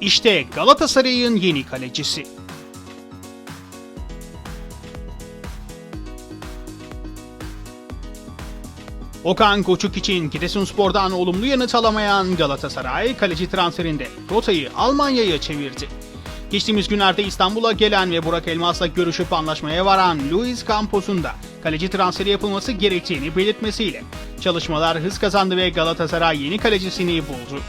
İşte Galatasaray'ın yeni kalecisi. Okan Koçuk için Giresunspor'dan olumlu yanıt alamayan Galatasaray kaleci transferinde rotayı Almanya'ya çevirdi. Geçtiğimiz günlerde İstanbul'a gelen ve Burak Elmas'la görüşüp anlaşmaya varan Luis Campos'un da kaleci transferi yapılması gerektiğini belirtmesiyle çalışmalar hız kazandı ve Galatasaray yeni kalecisini buldu.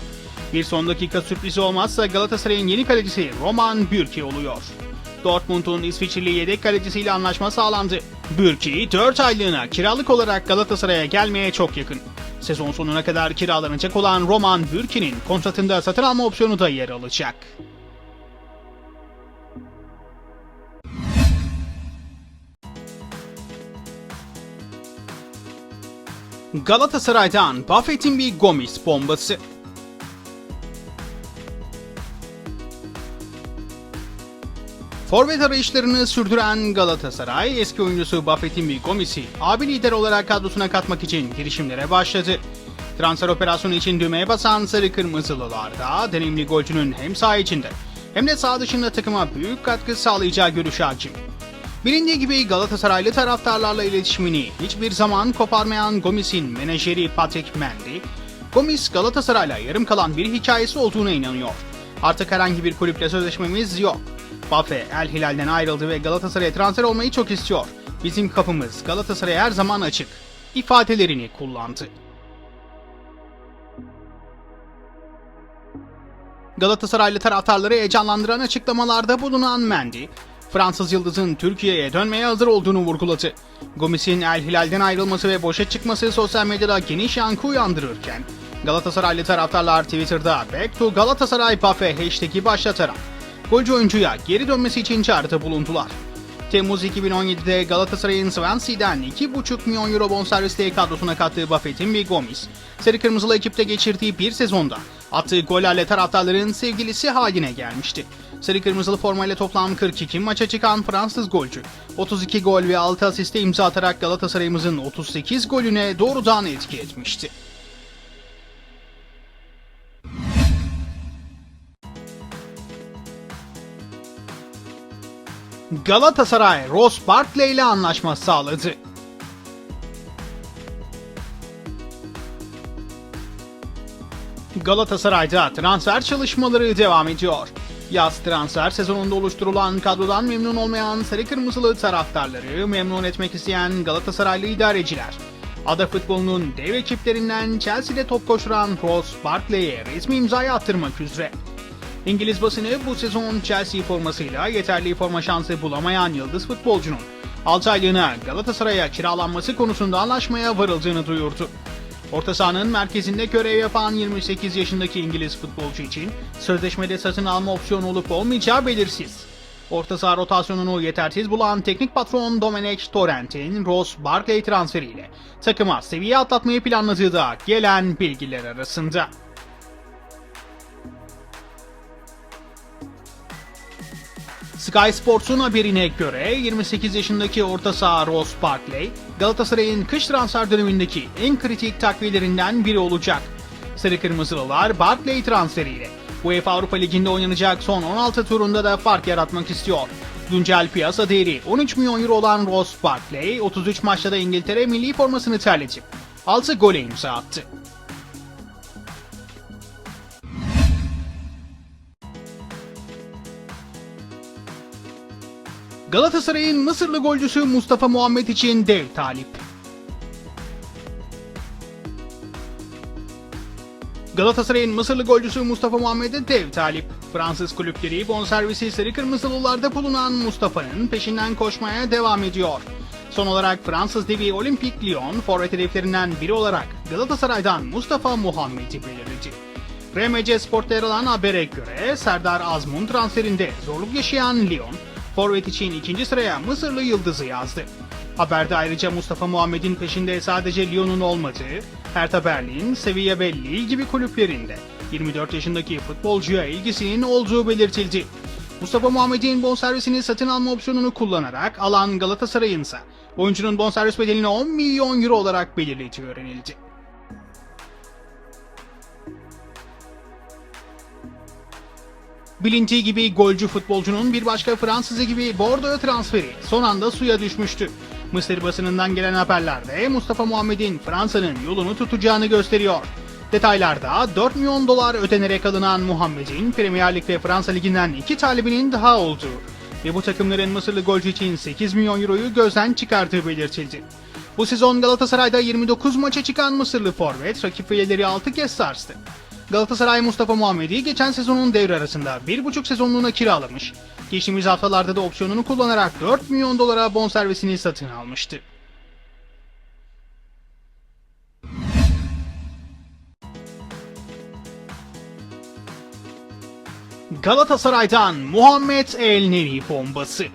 Bir son dakika sürprizi olmazsa Galatasaray'ın yeni kalecisi Roman Bürki oluyor. Dortmund'un İsviçreli yedek kalecisiyle anlaşma sağlandı. Bürki 4 aylığına kiralık olarak Galatasaray'a gelmeye çok yakın. Sezon sonuna kadar kiralanacak olan Roman Bürki'nin kontratında satın alma opsiyonu da yer alacak. Galatasaray'dan Buffett'in bir Gomis bombası. Forvet arayışlarını sürdüren Galatasaray, eski oyuncusu Buffett'in bir Gomis'i abi lider olarak kadrosuna katmak için girişimlere başladı. Transfer operasyonu için düğmeye basan Sarı Kırmızılılar da deneyimli golcünün hem saha içinde hem de saha dışında takıma büyük katkı sağlayacağı görüşü hakim. Bilindiği gibi Galatasaraylı taraftarlarla iletişimini hiçbir zaman koparmayan Gomis'in menajeri Patrick Mendy, Gomis Galatasaray'la yarım kalan bir hikayesi olduğuna inanıyor. Artık herhangi bir kulüple sözleşmemiz yok. Buffett El Hilal'den ayrıldı ve Galatasaray'a transfer olmayı çok istiyor. Bizim kapımız Galatasaray'a her zaman açık. ifadelerini kullandı. Galatasaraylı taraftarları heyecanlandıran açıklamalarda bulunan Mendy, Fransız yıldızın Türkiye'ye dönmeye hazır olduğunu vurguladı. Gomis'in El Hilal'den ayrılması ve boşa çıkması sosyal medyada geniş yankı uyandırırken, Galatasaraylı taraftarlar Twitter'da Back to Galatasaray Buffett hashtag'i başlatarak golcü oyuncuya geri dönmesi için çağrıda bulundular. Temmuz 2017'de Galatasaray'ın Swansea'den 2,5 milyon euro bonservisle kadrosuna kattığı Buffett'in bir Gomis, Sarı Kırmızılı ekipte geçirdiği bir sezonda attığı gollerle taraftarların sevgilisi haline gelmişti. Sarı Kırmızılı formayla toplam 42 maça çıkan Fransız golcü, 32 gol ve 6 asiste imza atarak Galatasaray'ımızın 38 golüne doğrudan etki etmişti. Galatasaray Ross Barkley ile anlaşma sağladı. Galatasaray'da transfer çalışmaları devam ediyor. Yaz transfer sezonunda oluşturulan kadrodan memnun olmayan sarı kırmızılı taraftarları memnun etmek isteyen Galatasaraylı idareciler. Ada futbolunun dev ekiplerinden Chelsea'de top koşturan Ross Barkley'e resmi imzayı attırmak üzere. İngiliz basını bu sezon Chelsea formasıyla yeterli forma şansı bulamayan yıldız futbolcunun 6 aylığına Galatasaray'a kiralanması konusunda anlaşmaya varıldığını duyurdu. Orta sahanın merkezinde görev yapan 28 yaşındaki İngiliz futbolcu için sözleşmede satın alma opsiyonu olup olmayacağı belirsiz. Orta saha rotasyonunu yetersiz bulan teknik patron Domenech Torrent'in Ross Barkley transferiyle takıma seviye atlatmayı planladığı da gelen bilgiler arasında. Sky Sports'un haberine göre 28 yaşındaki orta saha Ross Barkley, Galatasaray'ın kış transfer dönemindeki en kritik takviyelerinden biri olacak. Sarı Kırmızılılar Barkley transferiyle UEFA Avrupa Ligi'nde oynanacak son 16 turunda da fark yaratmak istiyor. Güncel piyasa değeri 13 milyon euro olan Ross Barkley 33 maçta da İngiltere milli formasını terletip 6 gole imza attı. Galatasaray'ın Mısırlı golcüsü Mustafa Muhammed için dev talip. Galatasaray'ın Mısırlı golcüsü Mustafa Muhammed'e dev talip. Fransız kulüpleri bonservisi sarı kırmızılılarda bulunan Mustafa'nın peşinden koşmaya devam ediyor. Son olarak Fransız devi Olympique Lyon forvet hedeflerinden biri olarak Galatasaray'dan Mustafa Muhammed'i belirledi. RMC Sport'ta yer alan habere göre Serdar Azmun transferinde zorluk yaşayan Lyon, forvet için ikinci sıraya Mısırlı Yıldız'ı yazdı. Haberde ayrıca Mustafa Muhammed'in peşinde sadece Lyon'un olmadığı, Hertha Berlin, Sevilla Lille gibi kulüplerinde 24 yaşındaki futbolcuya ilgisinin olduğu belirtildi. Mustafa Muhammed'in bonservisini satın alma opsiyonunu kullanarak alan Galatasaray'ın ise oyuncunun bonservis bedelini 10 milyon euro olarak belirlediği öğrenildi. Bilindiği gibi golcü futbolcunun bir başka Fransızı gibi Bordeaux transferi son anda suya düşmüştü. Mısır basınından gelen haberlerde Mustafa Muhammed'in Fransa'nın yolunu tutacağını gösteriyor. Detaylarda 4 milyon dolar ödenerek alınan Muhammed'in Premier Lig ve Fransa Ligi'nden iki talibinin daha olduğu ve bu takımların Mısırlı golcü için 8 milyon euroyu gözden çıkardığı belirtildi. Bu sezon Galatasaray'da 29 maça çıkan Mısırlı forvet rakip fileleri 6 kez sarstı. Galatasaray Mustafa Muhammed'i geçen sezonun devre arasında 1,5 sezonluğuna kiralamış. Geçtiğimiz haftalarda da opsiyonunu kullanarak 4 milyon dolara bonservisini satın almıştı. Galatasaray'dan Muhammed El Neni bombası.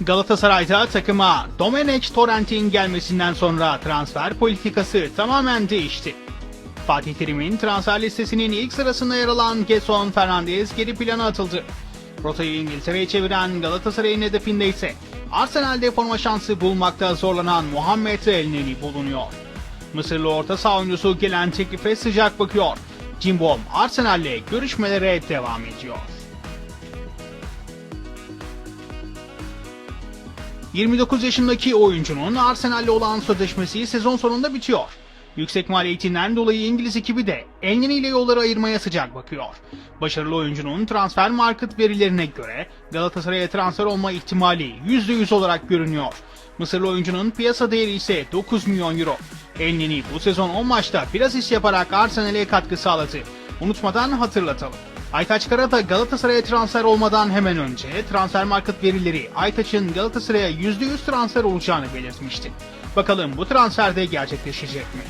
Galatasaray'da takıma Domenech Torrent'in gelmesinden sonra transfer politikası tamamen değişti. Fatih Terim'in transfer listesinin ilk sırasında yer alan Gerson Fernandes geri plana atıldı. Rotayı İngiltere'ye çeviren Galatasaray'ın hedefinde ise Arsenal'de forma şansı bulmakta zorlanan Muhammed Elneni bulunuyor. Mısırlı orta saha oyuncusu gelen teklife sıcak bakıyor. Cimbom Arsenal'le görüşmelere devam ediyor. 29 yaşındaki oyuncunun Arsenal'le olan sözleşmesi sezon sonunda bitiyor. Yüksek maliyetinden dolayı İngiliz ekibi de Elneny ile yolları ayırmaya sıcak bakıyor. Başarılı oyuncunun transfer market verilerine göre Galatasaray'a transfer olma ihtimali %100 olarak görünüyor. Mısırlı oyuncunun piyasa değeri ise 9 milyon euro. Elneny bu sezon 10 maçta biraz iş yaparak Arsenal'e katkı sağladı. Unutmadan hatırlatalım. Aytaç Kara da Galatasaray'a transfer olmadan hemen önce transfer market verileri Aytaç'ın Galatasaray'a %100 transfer olacağını belirtmişti. Bakalım bu transferde gerçekleşecek mi?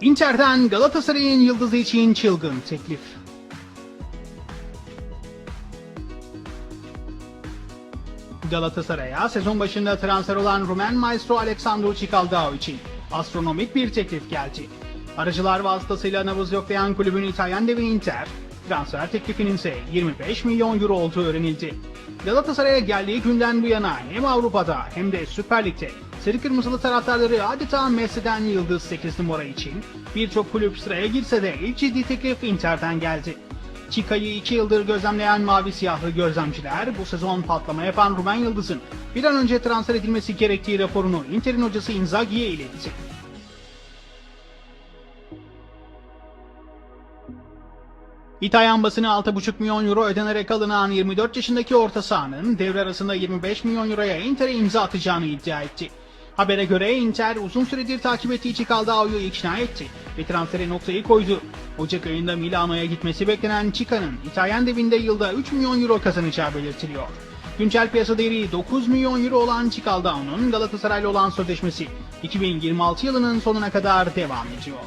Inter'den Galatasaray'ın yıldızı için çılgın teklif. Galatasaray'a sezon başında transfer olan Rumen maestro Alexandru Çikaldao için astronomik bir teklif geldi. Aracılar vasıtasıyla nabız yoklayan kulübün İtalyan devi Inter, transfer teklifinin ise 25 milyon euro olduğu öğrenildi. Galatasaray'a geldiği günden bu yana hem Avrupa'da hem de Süper Lig'de Sarı Kırmızılı taraftarları adeta Messi'den yıldız 8 numara için birçok kulüp sıraya girse de ilk ciddi teklif Inter'den geldi. Çika'yı 2 yıldır gözlemleyen mavi siyahlı gözlemciler bu sezon patlama yapan Rumen Yıldız'ın bir an önce transfer edilmesi gerektiği raporunu Inter'in hocası Inzaghi'ye iletti. İtalyan basını 6,5 milyon euro ödenerek alınan 24 yaşındaki orta sahanın devre arasında 25 milyon euroya Inter'e imza atacağını iddia etti. Habere göre Inter uzun süredir takip ettiği Çikaldao'yu ikna etti ve transfere noktayı koydu. Ocak ayında Milano'ya gitmesi beklenen Çika'nın İtalyan devinde yılda 3 milyon euro kazanacağı belirtiliyor. Güncel piyasa değeri 9 milyon euro olan Çikaldao'nun Galatasaray'la olan sözleşmesi 2026 yılının sonuna kadar devam ediyor.